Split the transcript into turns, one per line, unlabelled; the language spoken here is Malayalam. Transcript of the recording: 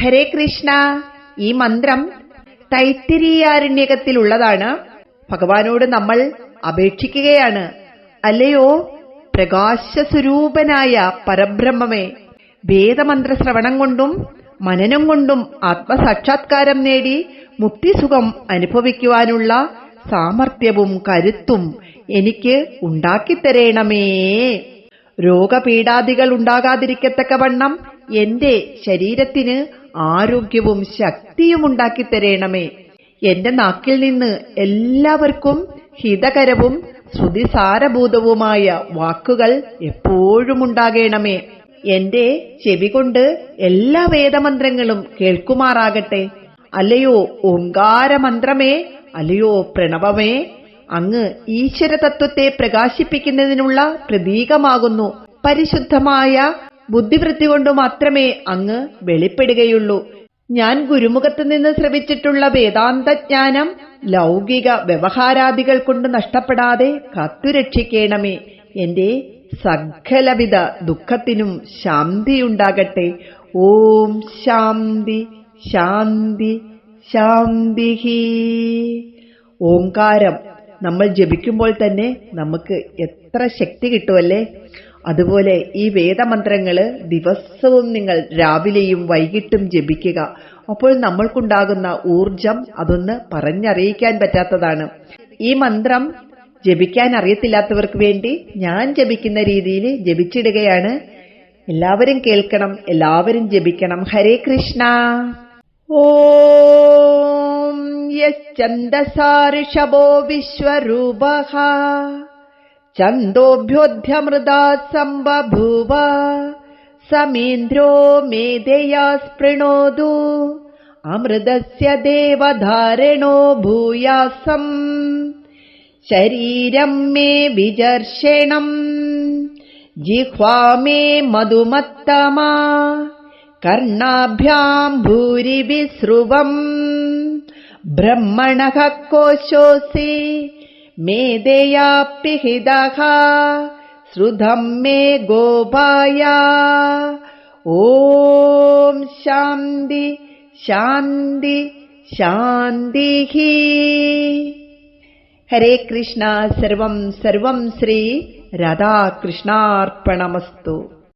ഹരേ കൃഷ്ണ. ഈ മന്ത്രം തൈത്തിരീയാരണ്യകത്തിലുള്ളതാണ്. ഭഗവാനോട് നമ്മൾ അപേക്ഷിക്കുകയാണ്. അല്ലയോ? പ്രകാശസ്വരൂപനായ പരബ്രഹ്മമേ വേദമന്ത്ര ശ്രവണം കൊണ്ടും മനനം കൊണ്ടും ആത്മസാക്ഷാത്കാരം നേടി മുക്തിസുഖം അനുഭവിക്കുവാനുള്ള സാമർഥ്യവും കരുത്തും എനിക്ക് ഉണ്ടാക്കിത്തരേണമേ. രോഗപീഠാദികൾ ഉണ്ടാകാതിരിക്കത്തക്കവണ്ണം എന്റെ ശരീരത്തിന് ആരോഗ്യവും ശക്തിയും ഉണ്ടാക്കി തരേണമേ. എന്റെ നാക്കിൽ നിന്ന് എല്ലാവർക്കും ഹിതകരവും ശ്രുതിസാരഭൂതവുമായ വാക്കുകൾ എപ്പോഴും ഉണ്ടാകേണമേ. എന്റെ ചെവി കൊണ്ട് എല്ലാ വേദമന്ത്രങ്ങളും കേൾക്കുമാറാകട്ടെ. അല്ലയോ ഓങ്കാരമന്ത്രമേ അല്ലയോ പ്രണവമേ അങ്ങ് ഈശ്വരതത്വത്തെ പ്രകാശിപ്പിക്കുന്നതിനുള്ള പ്രതീകമാകുന്നു. പരിശുദ്ധമായ ബുദ്ധിവൃത്തി കൊണ്ടു മാത്രമേ അങ്ങ് വെളിപ്പെടുകയുള്ളൂ. ഞാൻ ഗുരുമുഖത്ത് നിന്ന് ശ്രവിച്ചിട്ടുള്ള വേദാന്തജ്ഞാനം ലൗകിക വ്യവഹാരാദികൾ കൊണ്ട് നഷ്ടപ്പെടാതെ കാത്തുരക്ഷിക്കണമേ. എന്റെ സകലവിധ ദുഃഖത്തിനും ശാന്തിയുണ്ടാകട്ടെ. ഓം ശാന്തി ശാന്തി ശാന്തിഹി. ഓംകാരം നമ്മൾ ജപിക്കുമ്പോൾ തന്നെ നമുക്ക് എത്ര ശക്തി കിട്ടുമല്ലേ അതുപോലെ ഈ വേദമന്ത്രങ്ങൾ ദിവസവും നിങ്ങൾ രാവിലെയും വൈകിട്ടും ജപിക്കുക. അപ്പോൾ നമ്മൾക്കുണ്ടാകുന്ന ഊർജം അതൊന്ന് പറഞ്ഞറിയിക്കാൻ പറ്റാത്തതാണ്. ഈ മന്ത്രം ജപിക്കാൻ അറിയത്തില്ലാത്തവർക്ക് വേണ്ടി ഞാൻ ജപിക്കുന്ന രീതിയിൽ ജപിച്ചിടുകയാണ്. എല്ലാവരും കേൾക്കണം എല്ലാവരും ജപിക്കണം. ഹരേ കൃഷ്ണ. ഓം യശ്ചന്ദസാഋഷഭോ വിശ്വരൂപഃ छन्दोभ्योऽध्यमृदा सम्बभूव समीन्द्रो मेधया स्पृणोतु। अमृतस्य देवधारिणो भूयासम्। शरीरम् मे विजर्षणम्। जिह्वा मे मधुमत्तमा। कर्णाभ्याम् भूरिविसृवम्। ब्रह्मणः कोशोऽसि मेदेयापिहिदः श्रुधम् मे गोपाया। ॐ शान्ति शान्ति शान्तिः। हरे कृष्ण सर्वं सर्वं श्री राधाकृष्णार्पणमस्तु